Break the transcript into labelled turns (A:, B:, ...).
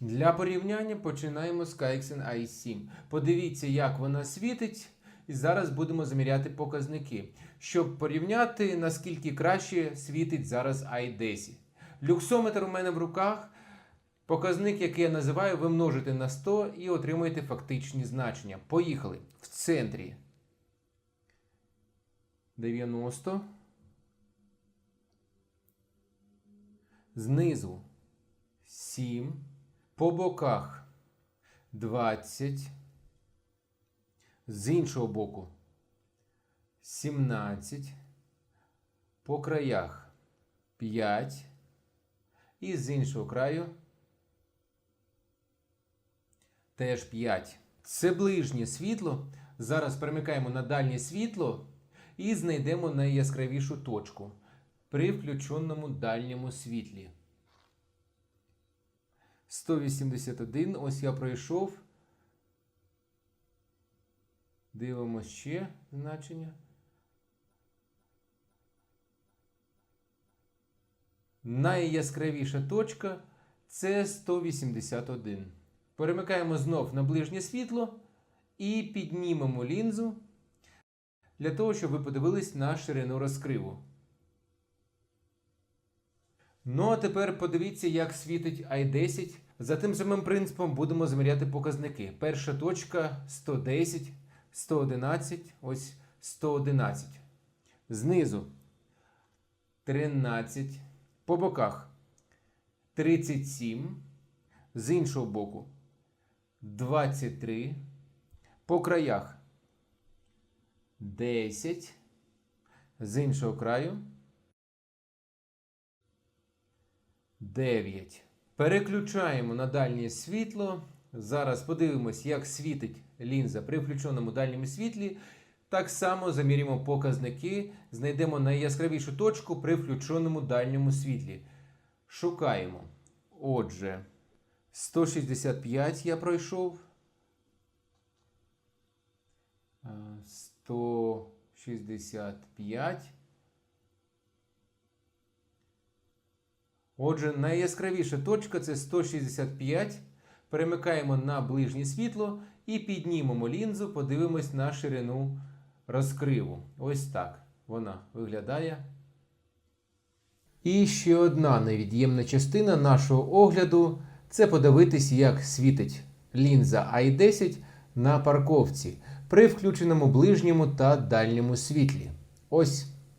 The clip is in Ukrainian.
A: Для порівняння починаємо з KXN i7. Подивіться, як вона світить, і зараз будемо заміряти показники, щоб порівняти, наскільки краще світить зараз i10. Люксометр у мене в руках. Показник, який я називаю, ви множите на 100 і отримуєте фактичні значення. Поїхали. В центрі 90. Знизу 7. По боках 20. З іншого боку 17. По краях 5. І з іншого краю теж 5. Це ближнє світло. Зараз перемикаємо на дальнє світло і знайдемо найяскравішу точку при включеному дальньому світлі. 181. Ось я пройшов. Дивимося ще значення. Найяскравіша точка це 181. Перемикаємо знов на ближнє світло і піднімемо лінзу для того, щоб ви подивились на ширину розкриву. Ну а тепер подивіться, як світить i10. За тим самим принципом будемо заміряти показники. Перша точка 110, 111, ось 111. Знизу 13. По боках 37. З іншого боку 23. По краях 10. З іншого краю 9. Переключаємо на дальнє світло. Зараз подивимось, як світить лінза при включеному дальньому світлі. Так само замірюємо показники, знайдемо найяскравішу точку при включеному дальньому світлі. Шукаємо. Отже, 165 я пройшов. Е, 165. Отже, найяскравіша точка це 165. Перемикаємо на ближнє світло і піднімемо лінзу, подивимось на ширину розкриву. Ось так вона виглядає. І ще одна невід'ємна частина нашого огляду це подивитись, як світить лінза i10 на парковці при включеному ближньому та дальньому світлі. Ось